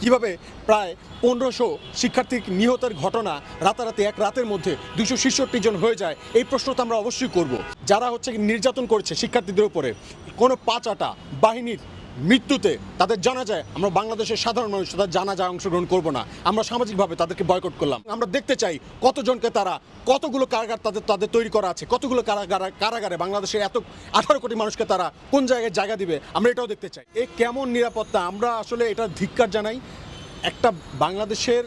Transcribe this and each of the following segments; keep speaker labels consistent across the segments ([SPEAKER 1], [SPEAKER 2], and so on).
[SPEAKER 1] কীভাবে প্রায় পনেরোশো শিক্ষার্থী নিহতের ঘটনা রাতারাতি এক রাতের মধ্যে দুশো ছেষট্টি জন হয়ে যায়, এই প্রশ্ন তো আমরা অবশ্যই করব। যারা হচ্ছে নির্যাতন করেছে শিক্ষার্থীদের উপরে, কোনো পাঁচাটা বাহিনীর মৃত্যুতে তাদের জানা যায়, আমরা বাংলাদেশের সাধারণ মানুষ, তাদের জানা যায় অংশগ্রহণ করব না। আমরা সামাজিকভাবে তাদেরকে বয়কট করলাম। আমরা দেখতে চাই কতজনকে তারা, কতগুলো কারাগার তাদের তাদের তৈরি করা আছে, কতগুলো কারাগার, কারাগারে বাংলাদেশের এত আঠারো কোটি মানুষকে তারা কোন জায়গায় জায়গা দিবে, আমরা এটাও দেখতে চাই। এ কেমন নিরাপত্তা? আমরা আসলে এটা ধিক্কার জানাই। একটা বাংলাদেশের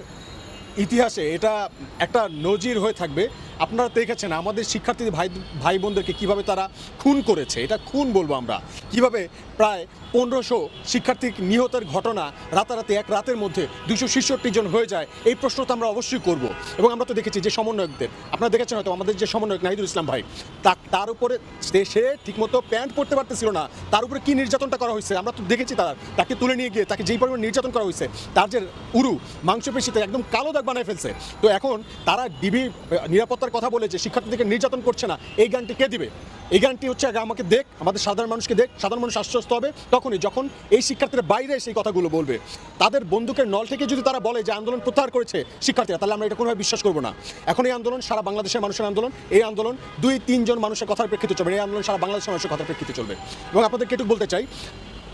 [SPEAKER 1] ইতিহাসে এটা একটা নজির হয়ে থাকবে। আপনারা দেখেছেন আমাদের শিক্ষার্থী ভাই ভাই বোনদেরকে কীভাবে তারা খুন করেছে। এটা খুন বলব আমরা। কীভাবে প্রায় পনেরোশো শিক্ষার্থী নিহতের ঘটনা রাতারাতি এক রাতের মধ্যে দুশো ছেষট্টি জন হয়ে যায়, এই প্রশ্ন তো আমরা অবশ্যই করব। এবং আমরা তো দেখেছি যে সমন্বয়কদের, আপনারা দেখেছেন হয়তো আমাদের যে সমন্বয়ক নাহিদুল ইসলাম ভাই, তা, তার উপরে সে- ঠিকমতো প্যান্ট পরতে পারতেছিল না, তার উপরে কি নির্যাতনটা করা হয়েছে, আমরা তো দেখেছি তার, তাকে তুলে নিয়ে গিয়ে তাকে যেই পরিমাণ নির্যাতন করা হয়েছে, তার যে উরু, মাংসপেশিতে একদম কালো দাগ বানায় ফেলছে। তো এখন তারা ডিবি নিরাপত্তার কথা বলে যে শিক্ষার্থীদেরকে নির্যাতন করছে না। এই গানটি কে দিবে? এই গানটি হচ্ছে আগে আমাকে দেখ, আমাদের সাধারণ মানুষকে দেখ, সাধারণ মানুষ আশ্বস্ত হবে তখনই, যখন এই শিক্ষার্থীরা বাইরে সেই কথাগুলো বলবে। তাদের বন্দুকের নল থেকে যদি তারা বলে যে আন্দোলন প্রত্যাহার করেছে শিক্ষার্থীরা, তাহলে আমরা এটা কোনোভাবে বিশ্বাস করব না। এখন এই আন্দোলন সারা বাংলাদেশের মানুষের আন্দোলন, এই আন্দোলন দুই, তিনজন মানুষের কথার প্রেক্ষিতে চলবে। এই আন্দোলন সারা বাংলাদেশের মানুষের কথার প্রেক্ষিতে চলবে। এবং আপনাদেরকে একটু বলতে চাই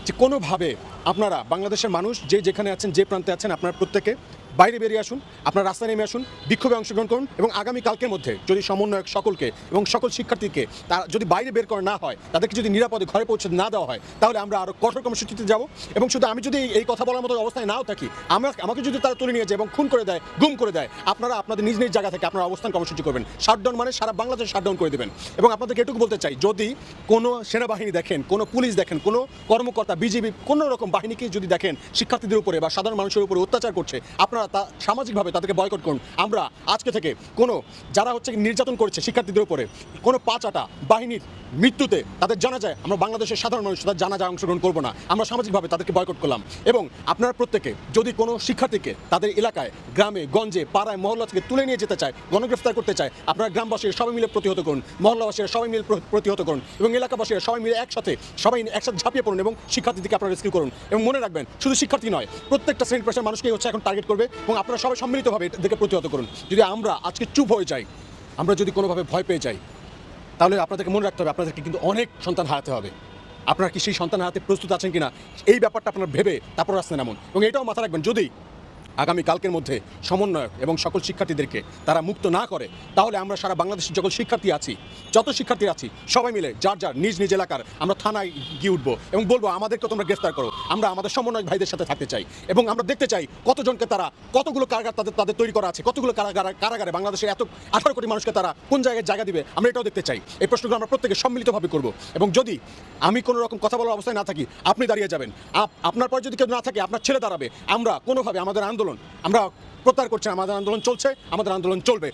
[SPEAKER 1] যে কোনোভাবে আপনারা বাংলাদেশের মানুষ, যে যেখানে আছেন, যে প্রান্তে আছেন, আপনারা প্রত্যেকে বাইরে বেরিয়ে আসুন, আপনার রাস্তায় নেমে আসুন, বিক্ষোভে অংশগ্রহণ করুন এবং আগামী কালকের মধ্যে যদি সমন্বয়ক সকলকে এবং সকল শিক্ষার্থীকে তারা যদি বাইরে বের করা না হয়, তাদেরকে যদি নিরাপদে ঘরে পৌঁছে না দেওয়া হয়, তাহলে আমরা আরও কঠোর কর্মসূচিতে যাব এবং শুধু আমি যদি এই- কথা বলার মতো অবস্থায় নাও থাকি আমরা আমাকে যদি তারা তুলে নিয়ে যায় এবং খুন করে দেয়, গুম করে দেয়, আপনারা আপনাদের নিজ নিজ জায়গা থেকে আপনারা অবস্থান কর্মসূচি করবেন। শাটডাউন মানে সারা বাংলাদেশ শাটডাউন করে দেবেন। এবং আপনাদেরকে এটুকু বলতে চাই, যদি কোনো সেনাবাহিনী দেখেন, কোনো পুলিশ দেখেন, কোনো কর্মকর্তা বিজেপি কোনো রকম বাহিনীকে যদি দেখেন শিক্ষার্থীদের উপরে বা সাধারণ মানুষের উপরে অত্যাচার করছে, আপনারা তা সামাজিকভাবে তাদেরকে বয়কট করুন। আমরা আজকে থেকে কোনো, যারা হচ্ছে নির্যাতন করছে শিক্ষার্থীদের উপরে, কোনো পাঁচাটা বাহিনীর মৃত্যুতে তাদের জানা যায়, আমরা বাংলাদেশের সাধারণ মানুষ, তাদের জানা যায় অংশগ্রহণ করব না। আমরা সামাজিকভাবে তাদেরকে বয়কট করলাম। এবং আপনারা প্রত্যেকে যদি কোনো শিক্ষার্থীকে তাদের এলাকায়, গ্রামে, গঞ্জে, পাড়ায়, মহল্লা থেকে তুলে নিয়ে যেতে চায়, গণগ্রেফতার করতে চায়, আপনারা গ্রামবাসীরা সবাই মিলে প্রতিহত করুন, মহল্লাবাসীরা সবাই মিলে প্রতিহত করুন এবং এলাকাবাসীরা সবাই মিলে একসাথে, সবাই একসাথে ঝাঁপিয়ে পড়ুন এবং শিক্ষার্থীদেরকে আপনারা রেস্কিউ করুন। এবং মনে রাখবেন, শুধু শিক্ষার্থী নয়, প্রত্যেকটা শ্রেণি পেশার মানুষকেই হচ্ছে এখন টার্গেট করবে এবং আপনারা সবাই সম্মিলিতভাবে এদেরকে প্রতিহত করুন। যদি আমরা আজকে চুপ হয়ে যাই, আমরা যদি কোনোভাবে ভয় পেয়ে যাই, তাহলে আপনাদেরকে মনে রাখতে হবে, আপনাদেরকে কিন্তু অনেক সন্তান হারাতে হবে। আপনারা কি সেই সন্তান হারাতে প্রস্তুত আছেন কিনা, এই ব্যাপারটা আপনারা ভেবে তারপর রাস্তায় নামুন। এবং এটাও মাথা রাখবেন, যদি আগামী কালকের মধ্যে সমন্বয়ক এবং সকল শিক্ষার্থীদেরকে তারা মুক্ত না করে, তাহলে আমরা সারা বাংলাদেশের যখন শিক্ষার্থী আছি, যত শিক্ষার্থী আছি, সবাই মিলে, যার যার নিজ নিজ এলাকার আমরা থানায় গিয়ে উঠবো এবং বলব, আমাদেরকে তোমরা গ্রেফতার করো। আমরা আমাদের সমন্বয়ক ভাইদের সাথে থাকতে চাই এবং আমরা দেখতে চাই কতজনকে তারা, কতগুলো কারাগার তাদের তাদের তৈরি করা আছে, কতগুলো কারাগার, কারাগারে বাংলাদেশের এত আঠারো কোটি মানুষকে তারা কোন জায়গায় জায়গা দিবে, আমরা এটাও দেখতে চাই। এই প্রশ্নগুলো আমরা প্রত্যেকে সম্মিলিতভাবে করব এবং যদি আমি কোনো রকম কথা বলার অবস্থায় না থাকি, আপনি দাঁড়িয়ে যাবেন। আপ- আপনার পর যদি কেউ না থাকে, আপনার ছেলে দাঁড়াবে, আমরা কোনোভাবে আমাদের আন্দোলন, আমরা প্রত্যাহার করছি, আমাদের আন্দোলন চলছে, আমাদের আন্দোলন চলবে।